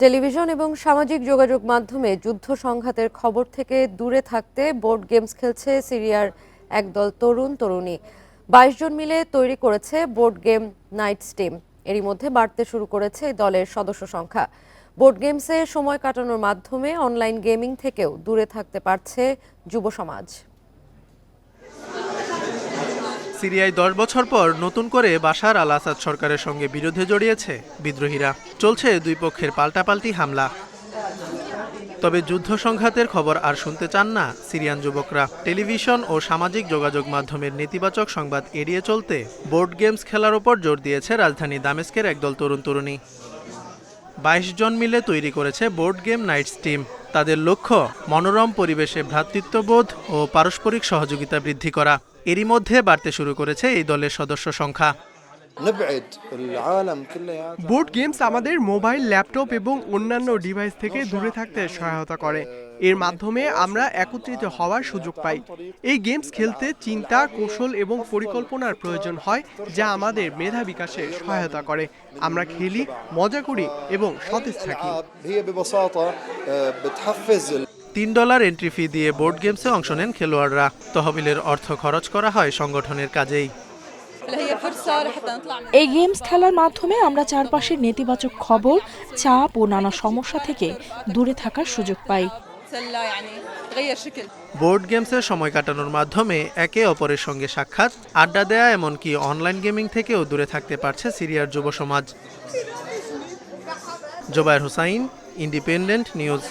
Television এবং সামাজিক যোগাযোগ মাধ্যমে যুদ্ধ সংঘাতের খবর থেকে দূরে থাকতে বোর্ড গেমস খেলছে সিরিয়ার একদল তরুণ তরুণী। বাইশ জন মিলে তৈরি করেছে বোর্ড গেম নাইটস টিম এরই মধ্যে বাড়তে শুরু করেছে দলের সদস্য সংখ্যা। বোর্ড গেমসে সময় কাটানোর মাধ্যমে অনলাইন গেমিং থেকেও দূরে থাকতে পারছে যুব সমাজ। সিরিয়ায় দশ বছর পর নতুন করে বাশার আল আসাদ সরকারের সঙ্গে বিরোধে জড়িয়েছে বিদ্রোহীরা। চলছে দুই পক্ষের পাল্টাপাল্টি হামলা। তবে যুদ্ধ সংঘাতের খবর আর শুনতে চান না সিরিয়ান যুবকরা। টেলিভিশন ও সামাজিক যোগাযোগ মাধ্যমের নেতিবাচক সংবাদ এড়িয়ে চলতে বোর্ড গেমস খেলার ওপর জোর দিয়েছে রাজধানী দামেস্কের একদল তরুণ তরুণী। বাইশ জন মিলে তৈরি করেছে বোর্ড গেম নাইটস টিম। তাদের লক্ষ্য মনোরম পরিবেশে ভ্রাতৃত্ববোধ ও পারস্পরিক সহযোগিতা বৃদ্ধি করা। এরই মধ্যে বাড়তে শুরু করেছে এই দলের সদস্য সংখ্যা। বোর্ড গেমস আমাদের মোবাইল ল্যাপটপ এবং অন্যান্য ডিভাইস থেকে দূরে থাকতে সহায়তা করে। এর মাধ্যমে আমরা একত্রিত হওয়ার সুযোগ পাই। এই গেমস খেলতে চিন্তা কৌশল এবং পরিকল্পনার প্রয়োজন হয় যা আমাদের মেধা বিকাশে সহায়তা করে। আমরা খেলি মজা করি এবং সতেজ থাকি। তিন ডলার এন্ট্রি ফি দিয়ে বোর্ড গেমসে অংশ নেন খেলোয়াড়রা। তহবিলের অর্থ খরচ করা হয় সংগঠনের কাজেই। এই গেমস খেলার মাধ্যমে আমরা চারপাশের নেতিবাচক খবর চাপ ও নানা সমস্যা থেকে দূরে থাকার সুযোগ পাই। বোর্ড গেমসের সময় কাটানোর মাধ্যমে একে অপরের সঙ্গে সাক্ষাৎ আড্ডা দেয়া এমনকি অনলাইন গেমিং থেকেও দূরে থাকতে পারছে সিরিয়ার যুব সমাজ। Zobayer Hussain independent news